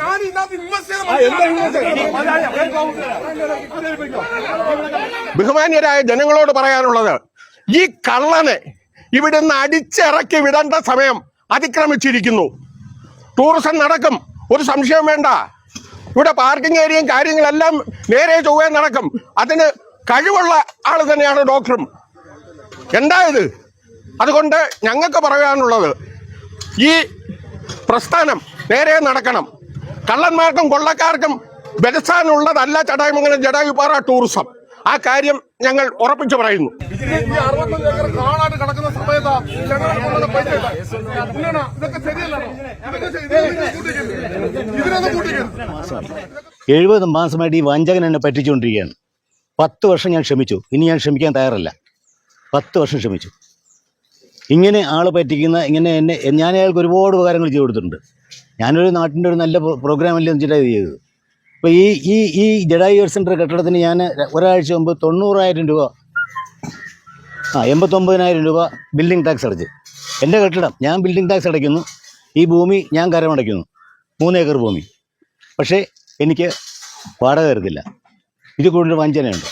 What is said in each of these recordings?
ഞാൻ ബഹുമാന്യരായ ജനങ്ങളോട് പറയാനുള്ളത് ഈ കള്ളനെ ഇവിടുന്ന് അടിച്ചിറക്കി വിടേണ്ട സമയം അതിക്രമിച്ചിരിക്കുന്നു. ടൂറിസം നടക്കും ഒരു സംശയം വേണ്ട. ഇവിടെ പാർക്കിംഗ് ഏരിയയും കാര്യങ്ങളെല്ലാം നേരെ ചൊവ്വേ നടക്കും. അതിന് കഴിവുള്ള ആൾ തന്നെയാണ് ഡോക്ടറും. എന്താ ഇത്? അതുകൊണ്ട് ഞങ്ങൾക്ക് പറയാനുള്ളത് ഈ പ്രസ്ഥാനം നേരെ നടക്കണം. കള്ളന്മാർക്കും കൊള്ളക്കാർക്കും ബലസ്ഥാനുള്ളതല്ല ചടായമംഗലം ജടായുപാറ ടൂറിസം ആ കാര്യം ഞങ്ങൾ ഉറപ്പിച്ചു പറയുന്നു. എഴുപത് മാസമായിട്ട് ഈ വഞ്ചകൻ എന്നെ പറ്റിച്ചുകൊണ്ടിരിക്കുകയാണ്. പത്ത് വർഷം ഞാൻ ക്ഷമിച്ചു. ഇനി ഞാൻ ക്ഷമിക്കാൻ തയ്യാറല്ല. പത്ത് വർഷം ക്ഷമിച്ചു. ഇങ്ങനെ ആൾ പറ്റിക്കുന്ന ഇങ്ങനെ എന്നെ ഞാൻ അയാൾക്ക് ഒരുപാട് ഉപകാരങ്ങൾ ചെയ്തു കൊടുത്തിട്ടുണ്ട്. ഞാനൊരു നാട്ടിന്റെ ഒരു നല്ല പ്രോഗ്രാം അല്ലേ വെച്ചിട്ടാണ് ഇത് ചെയ്തത്. അപ്പോൾ ഈ ഈ ഈ ജഡായി യൂർ സെന്റർ കെട്ടിടത്തിന് ഞാൻ ഒരാഴ്ച മുമ്പ് തൊണ്ണൂറായിരം രൂപ ആ എൺപത്തൊമ്പതിനായിരം രൂപ ബിൽഡിംഗ് ടാക്സ് അടച്ച്. എന്റെ കെട്ടിടം ഞാൻ ബിൽഡിംഗ് ടാക്സ് അടയ്ക്കുന്നു. ഈ ഭൂമി ഞാൻ കരമടയ്ക്കുന്നു മൂന്ന് ഏക്കർ ഭൂമി. പക്ഷേ എനിക്ക് വാടക തരത്തില്ല. ഇത് കൂടുതൽ വഞ്ചനയുണ്ട്.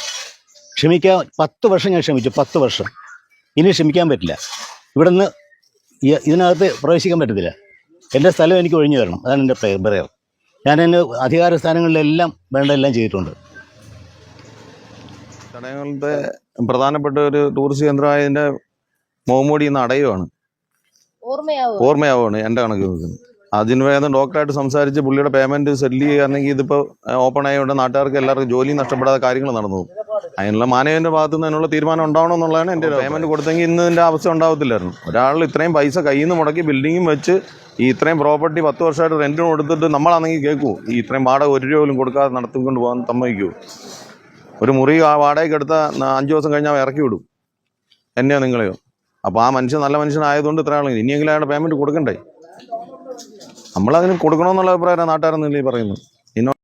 ക്ഷമിക്കാൻ പത്ത് വർഷം ഞാൻ ക്ഷമിച്ചു പത്ത് വർഷം. ഇനി ക്ഷമിക്കാൻ പറ്റില്ല. ഇവിടെ നിന്ന് ഇതിനകത്ത് പ്രവേശിക്കാൻ പറ്റത്തില്ല. എന്റെ സ്ഥലം എനിക്ക് ഒഴിഞ്ഞു തരണം. അതാണ് എന്റെ പ്രയർ ഞാൻ എന്റെ അധികാര സ്ഥാനങ്ങളിലെല്ലാം വേണ്ട എല്ലാം ചെയ്തിട്ടുണ്ട്. ചടങ്ങുകളുടെ പ്രധാനപ്പെട്ട ഒരു ടൂറിസ്റ്റ് കേന്ദ്രമായതിന്റെ മോമോടി ഇന്ന് അടയുവാണ്. ഓർമ്മയാവോ ഓർമ്മയാവുകയാണ് എന്റെ കണക്ക് നോക്കുന്നത്. അതിന് വേഗം ഡോക്ടറായിട്ട് സംസാരിച്ച് പുള്ളിയുടെ പേയ്മെന്റ് സെറ്റിൽ ചെയ്യുകയാണെങ്കിൽ ഇതിപ്പോൾ ഓപ്പൺ ആയതുകൊണ്ട് നാട്ടുകാർക്ക് എല്ലാവർക്കും ജോലി നഷ്ടപ്പെടാതെ കാര്യങ്ങൾ നടന്നു പോകും. അതിനുള്ള മാനേജറിന്റെ ഭാഗത്ത് നിന്ന് അതിനുള്ള തീരുമാനം ഉണ്ടാവണം എന്നുള്ളതാണ് എന്റെ പേയ്മെന്റ് കൊടുത്തെങ്കിൽ ഇന്ന് ഇതിന്റെ അവസ്ഥ ഉണ്ടാവത്തില്ലായിരുന്നു. ഒരാൾ ഇത്രയും പൈസ കയ്യിൽ നിന്ന് മുടക്കി ബിൽഡിങ്ങും വെച്ച് ഈ ഇത്രയും പ്രോപ്പർട്ടി പത്ത് വർഷമായിട്ട് റെന്റിന് കൊടുത്തിട്ട് നമ്മളാണെങ്കിൽ കേൾക്കൂ ഈ ഇത്രയും വാടക ഒരു രൂപ പോലും കൊടുക്കാതെ നടത്തിക്കൊണ്ട് പോകാൻ സമ്മതിക്കൂ. ഒരു മുറി ആ വാടകയ്ക്ക് എടുത്ത അഞ്ച് ദിവസം കഴിഞ്ഞാൽ ഇറക്കി വിടും. എന്നെയോ നിങ്ങളെയോ? അപ്പോൾ ആ മനുഷ്യൻ നല്ല മനുഷ്യനായതുകൊണ്ട് ഇത്ര ആളെങ്കിൽ ഇനിയെങ്കിലും അയാളുടെ പേയ്മെന്റ് കൊടുക്കണ്ടേ? നമ്മളതിന് കൊടുക്കണമെന്നുള്ള അഭിപ്രായം നാട്ടുകാരെന്നില്ല ഈ പറയുന്നത്.